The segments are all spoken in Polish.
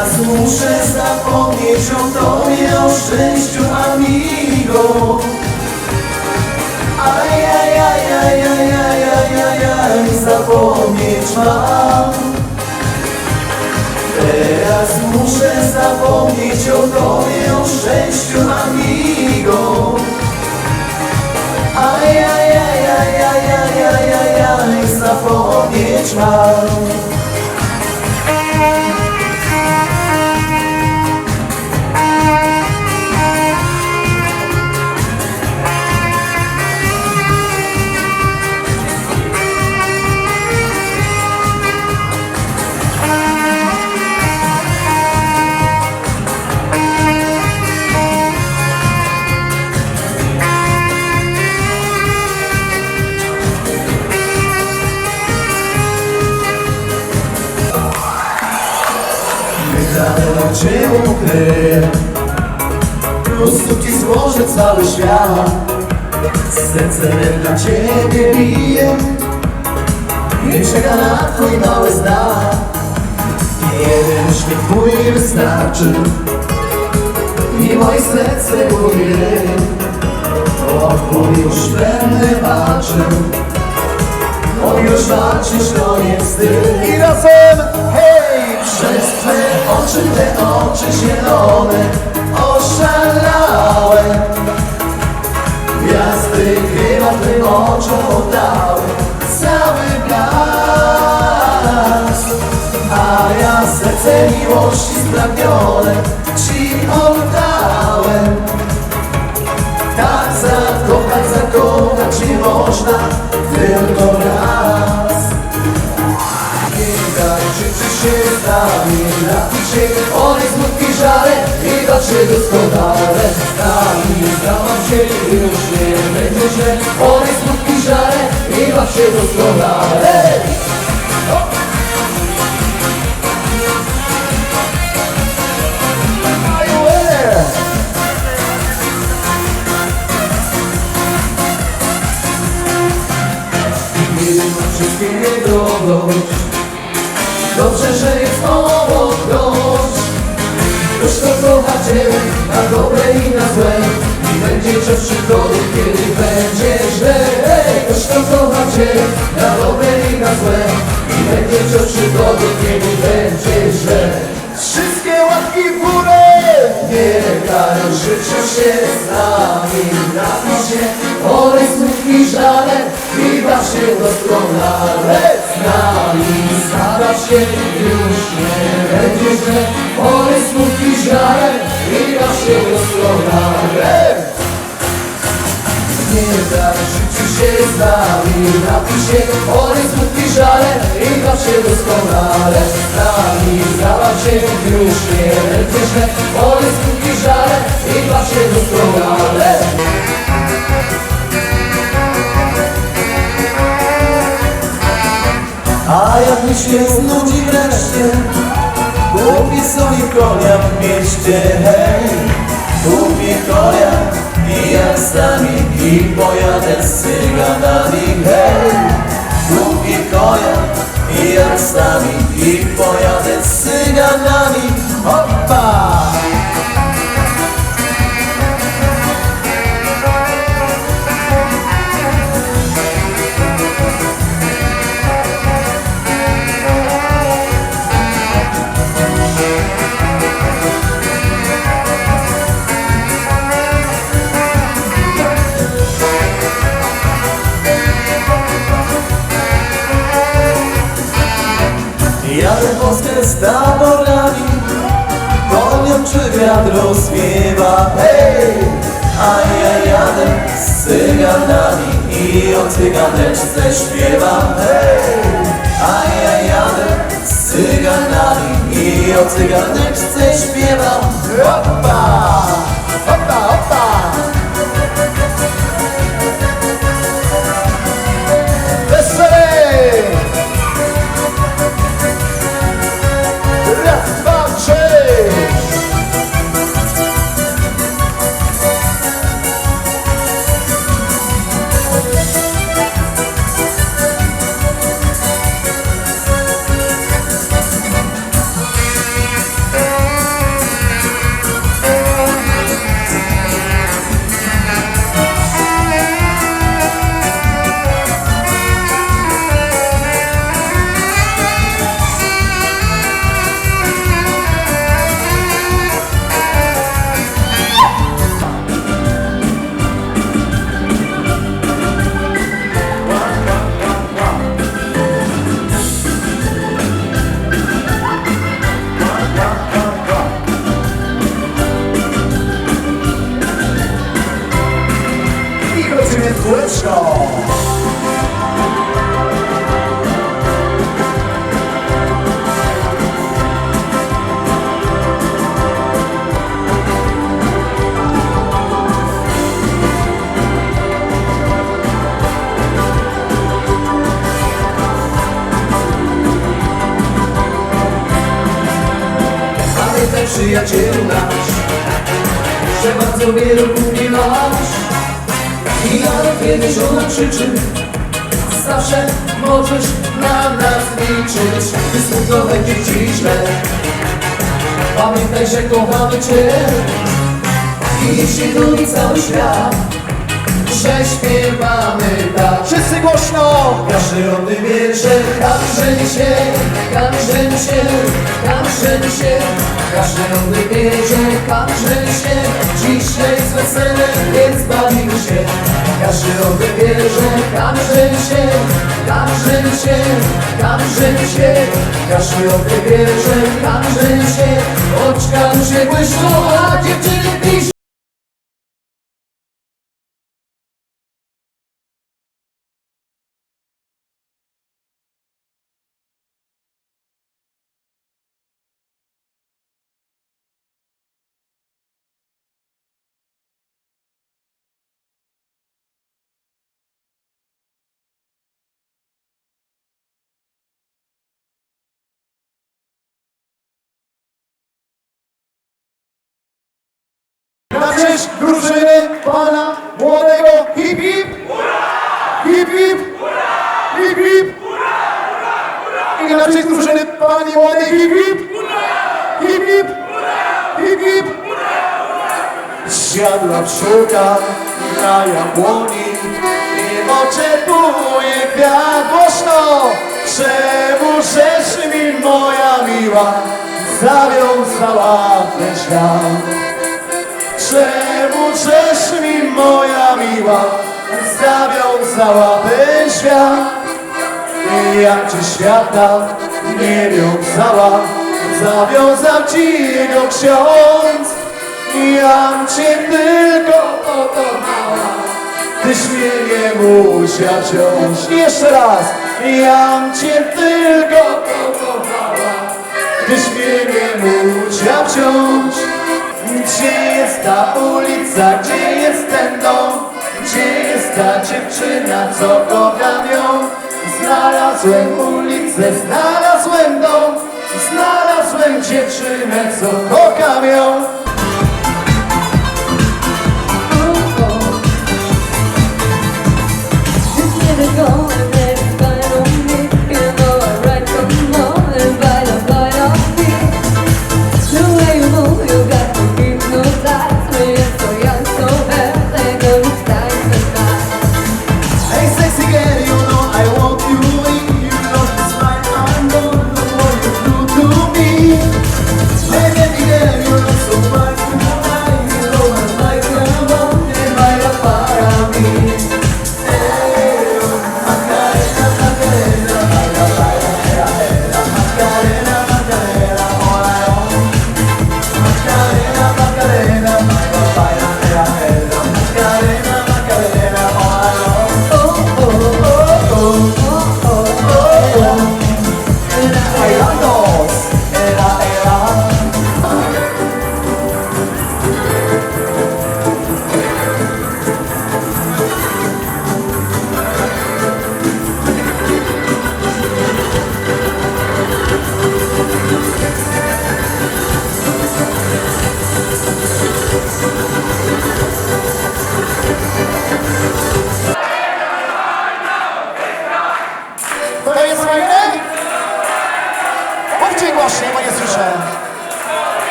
Teraz muszę zapomnieć o tobie, o szczęściu amigo Ajajajajajajajajaj, zapomnieć mam. Teraz muszę zapomnieć o tobie, o szczęściu amigo Ajajajajajajajaj, zapomnieć mam ciebie bije. Nie czeka na twój mały znak Jeden uśmiech twój wystarczy. I moje serce mówi O już będę walczył O już walczysz to nie wstyd. I razem, hej! przez Twe oczy, te oczy zielone oszalałem Gwiazdy Twym oczom oddały cały blask. A ja serce miłości spragnione Ci oddałem. Tak zakochać, zakochać Cię można tylko raz. Nie daj życzy się z nami Napić się znaczy doskonale. Tam zdawam się już nie będzie źle. One smutki żale i baw się doskonale Wszystkim nie dogodź Dobrze, że jest obok domu Ktoś to Cię na dobre i na złe I będzie czas przygody, kiedy będzie źle Ktoś to Cię na dobre i na złe I będzie czas przygody, kiedy będzie źle Wszystkie łapki w górę! Niechaj życzą się z nami Napij się. Olej smutki żale I baw się doskonale. Z nami stara się już nie będzie źle Olej smutki żale I się doskonale nie daj życiu się z nami Napij się olej smutki żale I baw się doskonale Z nami zabaw się już nie będzie źle Olej smutki żale I baw się doskonale A jak mi się znudzi wreszcie Kupię sobie konia w mieście, hej. Kupię konia i jak z nami I pojadę z cyganami, hej. Kupię konia i jak z nami I pojadę z cyganami, Jadę Polskę z taborami Konią czy wiatr rozwiewa Hej! A ja jadę z cyganami I o cyganeczce śpiewam Hej! A ja jadę z cyganami I o cyganeczce śpiewam! Hopa, hopa! Wielu kumpli masz. I nawet kiedyś ona krzyczy Zawsze możesz na nas liczyć. Gdy smutno będzie ci źle Pamiętaj, że kochamy Cię. I jeśli lubi cały świat Że śpiewamy tak. Wszyscy głośno! każdy o tym wie, że każdy się, każdy się, każdy się, każdy o tym wie, że każdy się, dzisiaj jest wesele, więc bawimy się. Każdy o tym wie, że każdy się, każdy się, każdy się, każdy o tym wie, że każdy się, oczka mu się błyszczą, a dziewczyny Na cześć drużyny pana młodego hip hip! Hip hip! Hip hip! I na cześć drużyny pani młodej hip hip! Hip hip! Hip hip! Zjadła pszczółka na jabłoni i oczekuje kwiat głośno. Czemu żeś mi moja miła zawiązała ten świat? Czemu żeś mi moja miła zawiązała ten świat? I jak ci świata nie wiązała, zawiązał ci go ksiądz. Jam cię tylko pokochała, tyś mnie nie musiał wziąć. I Jeszcze raz, jam cię tylko pokochała, Tyś mnie nie musiał wziąć Gdzie jest ta ulica, gdzie jest ten dom? Gdzie jest ta dziewczyna, co kocham ją? Znalazłem ulicę, znalazłem dom. Znalazłem dziewczynę, co kocham ją. Just it go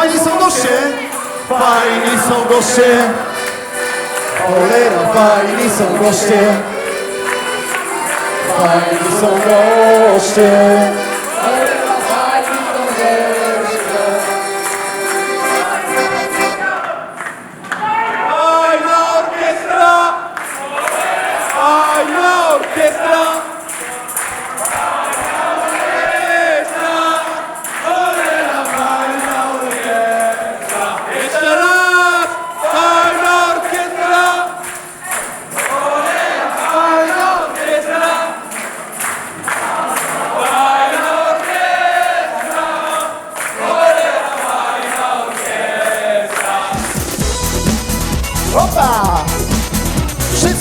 Fajni są goście. Fajni są goście. Cholera, fajni są goście. Fajni są goście.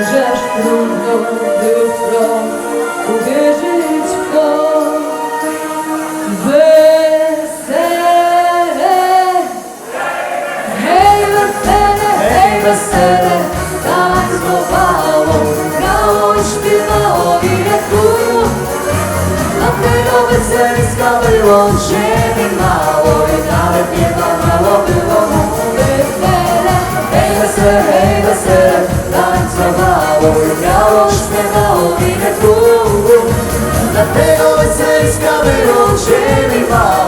że aż trudno było wprost uwierzyć w to. Wesele, hej wesele, hej wesele, tańcowało, grało i śpiewało i lekło. Dlatego weseliska było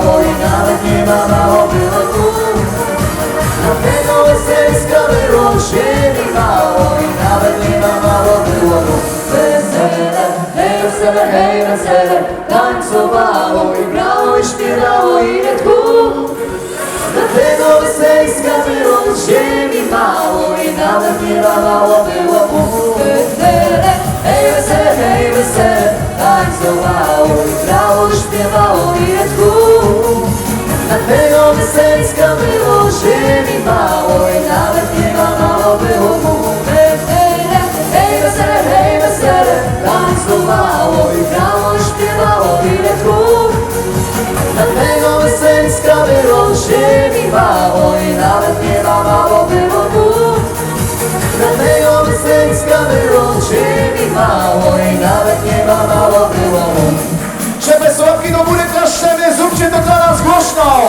ziemi mało i nawet nie ma mało było tu. Dlatego weseliska było ziemi mało i nawet nie ma mało było tu. Wesele, hej wesele, hej wesele, tańcowało i grało i śpiewało i lekło. Dlatego weseliska było ziemi mało i nawet nie ma mało było tu. Wesele, hej wesele, hej wesele, tańcowało i lekło. Dlatego weseliska było ziemi mało i nawet nie ma mało było tu. Wesele, hej wesele, hej wesele, tańcowało i grało śpiewało i lekło. Dlatego weseliska było ziemi mało i nawet nie ma mało było tu. Dlatego weseliska było ziemi mało i nawet nie ma mało